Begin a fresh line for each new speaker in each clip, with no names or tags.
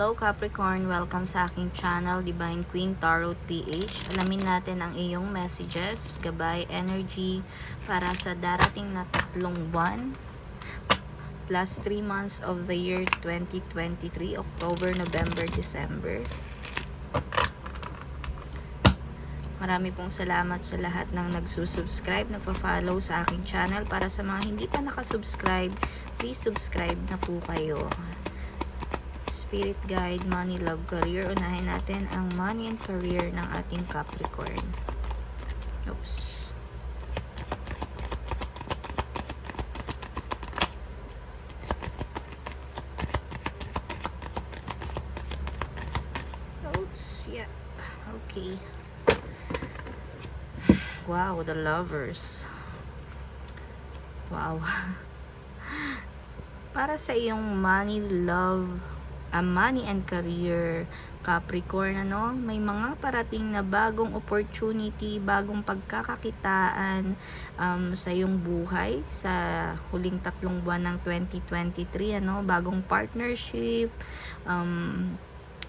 Hello Capricorn, welcome sa aking channel Divine Queen Tarot PH. Alamin natin ang iyong messages, gabay, energy para sa darating na tatlong buwan plus 3 months of the year 2023, October, November, December. Marami pong salamat sa lahat ng nagsusubscribe, nagpa-follow sa aking channel. Para sa mga hindi pa nakasubscribe, please subscribe na po kayo. Spirit Guide, Money, Love, Career. Unahin natin ang money and career ng ating Capricorn. Oops. Oops, yeah. Okay. Wow, the lovers. Wow. Para sa iyong money, love, ah, money and career, Capricorn, ano, may mga parating na bagong opportunity, bagong pagkakakitaan um, sa iyong buhay sa huling tatlong buwan ng 2023, ano, bagong partnership, um,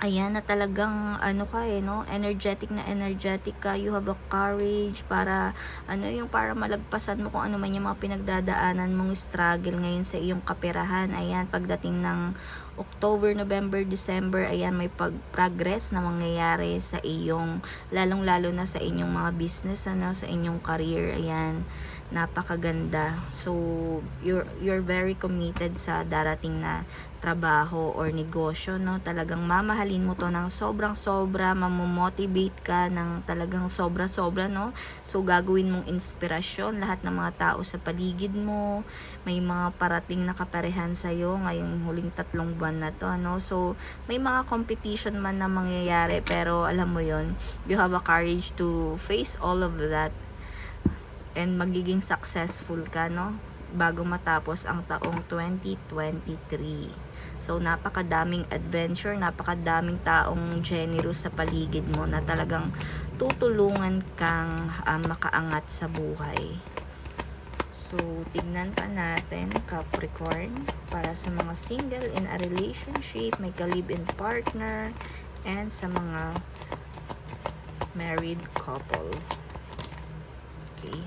ayan na talagang ano ka eh no? Energetic na energetic ka. You have a courage para ano yung para malagpasan mo kung ano man yung mga pinagdadaanan mong struggle ngayon sa iyong kaperahan. Ayan pagdating ng October, November, December, ayan may pag-progress na mangyayari sa iyong lalong lalo na sa inyong mga business ano sa inyong career ayan napakaganda. So you're you're very committed sa darating na trabaho or negosyo no? Talagang mamahalin mo to ng sobrang sobra mamomotivate ka ng talagang sobra sobra no? So gagawin mong inspirasyon lahat ng mga tao sa paligid mo. May mga parating na kaparehan sa iyo ngayong huling tatlong buwan na to ano so may mga competition man na mangyayari pero alam mo yon you have a courage to face all of that and magiging successful ka no? Bago matapos ang taong 2023 so napakadaming adventure napakadaming taong generous sa paligid mo na talagang tutulungan kang um, makaangat sa buhay so tignan pa natin Capricorn para sa mga single in a relationship may ka-live-in partner and sa mga married couple okay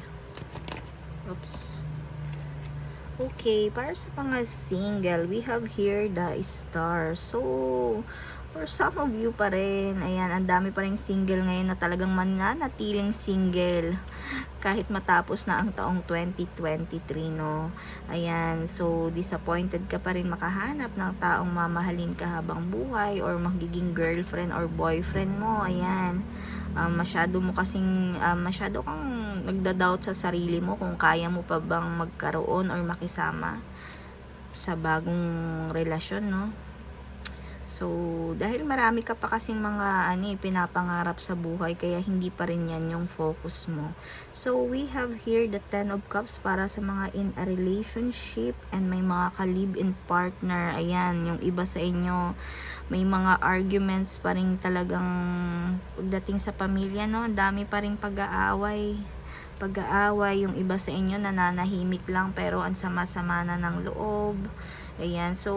Oops. Okay, para sa mga single, we have here the star. So, for some of you pa rin, ayan, ang dami pa rin single ngayon na talagang mananatiling single kahit matapos na ang taong 2023, no? Ayan, so disappointed ka pa rin makahanap ng taong mamahalin ka habang buhay or magiging girlfriend or boyfriend mo, ayan. Um, masyado mo kasing, um, masyado kang nagda-doubt sa sarili mo kung kaya mo pa bang magkaroon or makisama sa bagong relasyon, no? So, dahil marami ka pa kasing mga ani pinapangarap sa buhay kaya hindi pa rin yan yung focus mo. So, we have here the Ten of Cups para sa mga in a relationship and may mga ka-live-in partner. Ayan, yung iba sa inyo may mga arguments pa rin talagang pagdating sa pamilya, no? Ang dami pa rin pag-aaway pag-aaway, yung iba sa inyo nananahimik lang pero ang sama-sama na ng loob. Ayan, so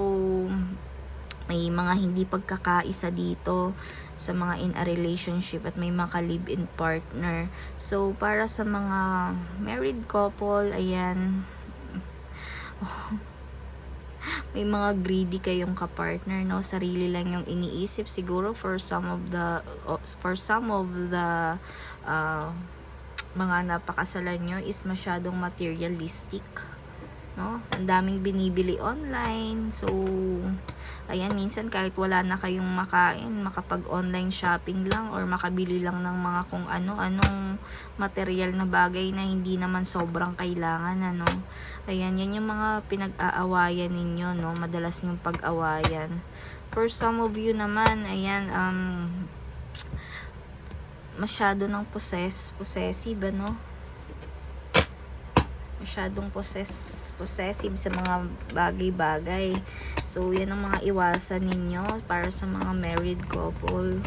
may mga hindi pagkakaisa dito sa mga in a relationship at may mga live-in partner. So, para sa mga married couple, ayan, may mga greedy kayong kapartner, no? Sarili lang yung iniisip siguro for some of the for some of the uh, mga napakasalan nyo is masyadong materialistic. No? Ang daming binibili online. So, ayan, minsan kahit wala na kayong makain, makapag-online shopping lang or makabili lang ng mga kung ano-anong material na bagay na hindi naman sobrang kailangan, ano. Ayan, yan yung mga pinag-aawayan ninyo, no? Madalas yung pag-awayan. For some of you naman, ayan, um, masyado ng possess, possessive, ano? Masyadong possess, possessive sa mga bagay-bagay. So, yan ang mga iwasan ninyo para sa mga married couple.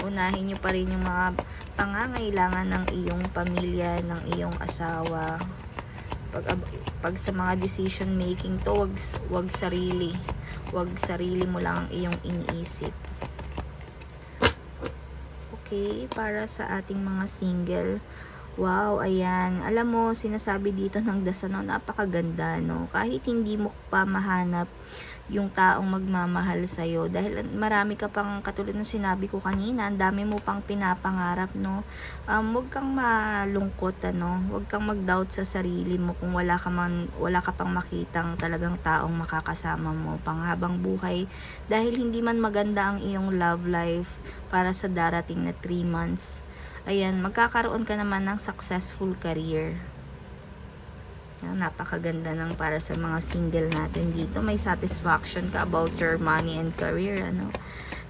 Unahin nyo pa rin yung mga pangangailangan ng iyong pamilya, ng iyong asawa. Pag, pag sa mga decision making to, wag, wag sarili Huwag sarili mo lang ang iyong iniisip. Okay, para sa ating mga single. Wow, ayan. Alam mo, sinasabi dito ng dasano, napakaganda, no? Kahit hindi mo pa mahanap yung taong magmamahal sa'yo. Dahil marami ka pang, katulad ng sinabi ko kanina, ang dami mo pang pinapangarap, no? Um, huwag kang malungkot, ano? Huwag kang mag-doubt sa sarili mo kung wala ka, man, wala ka pang makitang talagang taong makakasama mo panghabang buhay. Dahil hindi man maganda ang iyong love life para sa darating na 3 months. Ayan, magkakaroon ka naman ng successful career. Yan, napakaganda ng para sa mga single natin dito. May satisfaction ka about your money and career, ano.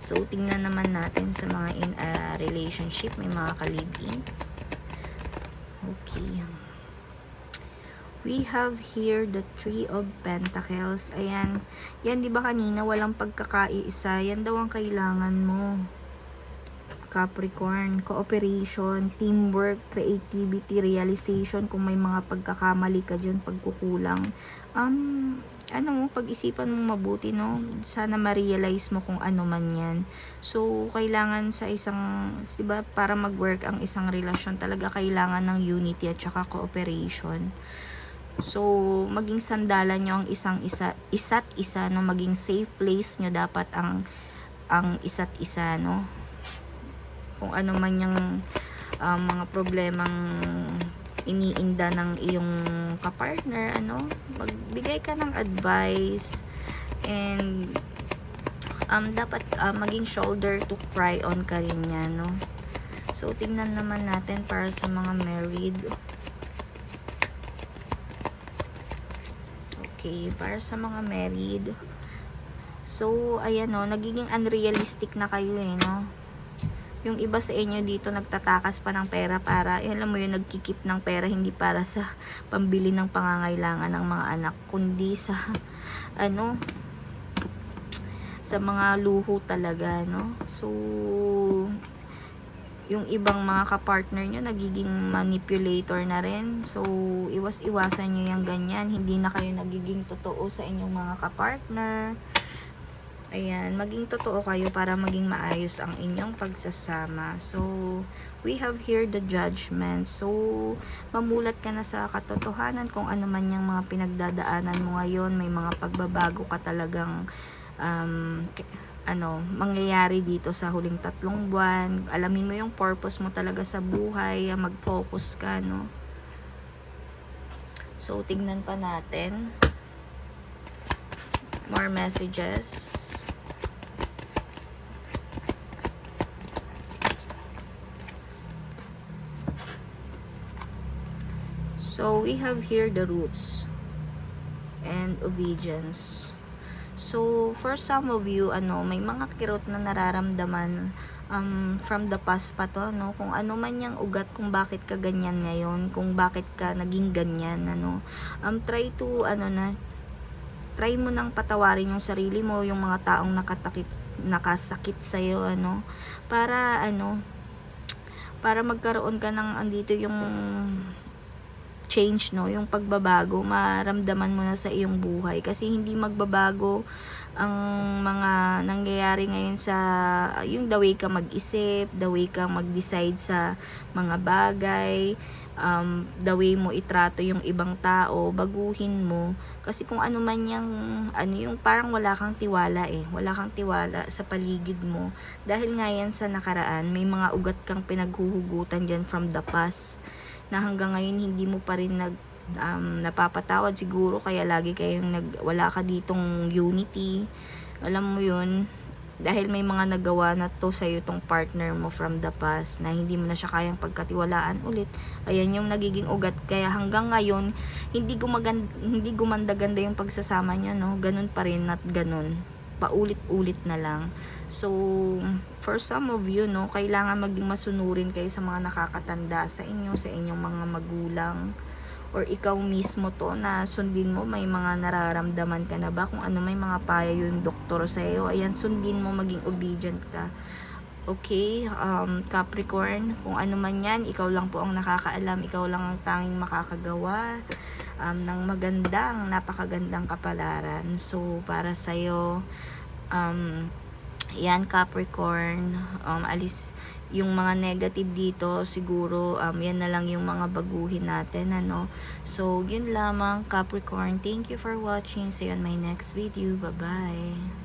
So, tingnan naman natin sa mga in a relationship, may mga kalibin. Okay. We have here the Three of Pentacles. Ayan. Yan, di ba kanina walang pagkakaisa? Yan daw ang kailangan mo. Capricorn, cooperation, teamwork, creativity, realization kung may mga pagkakamali ka dyan, pagkukulang. Um, ano, pag-isipan mo mabuti, no? Sana ma-realize mo kung ano man yan. So, kailangan sa isang, di ba, para mag-work ang isang relasyon, talaga kailangan ng unity at saka cooperation. So, maging sandalan nyo ang isang isa, isa't isa, no? Maging safe place nyo dapat ang ang isa't isa, no? Kung ano man yung um, mga problemang iniinda ng iyong kapartner, ano, magbigay ka ng advice and um, dapat uh, maging shoulder to cry on ka rin yan, no. So, tingnan naman natin para sa mga married. Okay, para sa mga married. So, ayan no, nagiging unrealistic na kayo eh, no yung iba sa inyo dito nagtatakas pa ng pera para, eh, alam mo yun, nagkikip ng pera hindi para sa pambili ng pangangailangan ng mga anak, kundi sa, ano, sa mga luho talaga, no? So, yung ibang mga kapartner nyo, nagiging manipulator na rin. So, iwas-iwasan nyo yung ganyan. Hindi na kayo nagiging totoo sa inyong mga kapartner. Ayan, maging totoo kayo para maging maayos ang inyong pagsasama. So, we have here the judgment. So, mamulat ka na sa katotohanan kung ano man yung mga pinagdadaanan mo ngayon. May mga pagbabago ka talagang um, ano, mangyayari dito sa huling tatlong buwan. Alamin mo yung purpose mo talaga sa buhay. Mag-focus ka, no? So, tignan pa natin. More messages. So, we have here the roots and obedience. So, for some of you, ano, may mga kirot na nararamdaman um, from the past pa to, no? Kung ano man yung ugat, kung bakit ka ganyan ngayon, kung bakit ka naging ganyan, ano. Um, try to, ano na, try mo nang patawarin yung sarili mo, yung mga taong nakatakit, nakasakit sa'yo, ano. Para, ano, para magkaroon ka ng andito yung change, no? Yung pagbabago, maramdaman mo na sa iyong buhay. Kasi hindi magbabago ang mga nangyayari ngayon sa yung the way ka mag-isip, the way ka mag-decide sa mga bagay, um, the way mo itrato yung ibang tao, baguhin mo. Kasi kung ano man yung, ano yung parang wala kang tiwala eh. Wala kang tiwala sa paligid mo. Dahil nga yan sa nakaraan, may mga ugat kang pinaghuhugutan dyan from the past na hanggang ngayon hindi mo pa rin nag um, napapatawad siguro kaya lagi kayong nag wala ka ditong unity alam mo yun dahil may mga nagawa na to sa iyo tong partner mo from the past na hindi mo na siya kayang pagkatiwalaan ulit. Ayan yung nagiging ugat. Kaya hanggang ngayon hindi gumaganda hindi gumanda-ganda yung pagsasama niyo no? Ganun pa rin at ganun. Paulit-ulit na lang. So, for some of you, no, kailangan maging masunurin kayo sa mga nakakatanda sa inyo, sa inyong mga magulang, or ikaw mismo to na sundin mo, may mga nararamdaman ka na ba, kung ano may mga payo yung doktor sa iyo, ayan, sundin mo, maging obedient ka. Okay, um, Capricorn, kung ano man yan, ikaw lang po ang nakakaalam, ikaw lang ang tanging makakagawa um, ng magandang, napakagandang kapalaran. So, para sa'yo, um, yan Capricorn, um, alis yung mga negative dito, siguro, um, yan na lang yung mga baguhin natin, ano. So, yun lamang Capricorn. Thank you for watching. See you on my next video. Bye-bye.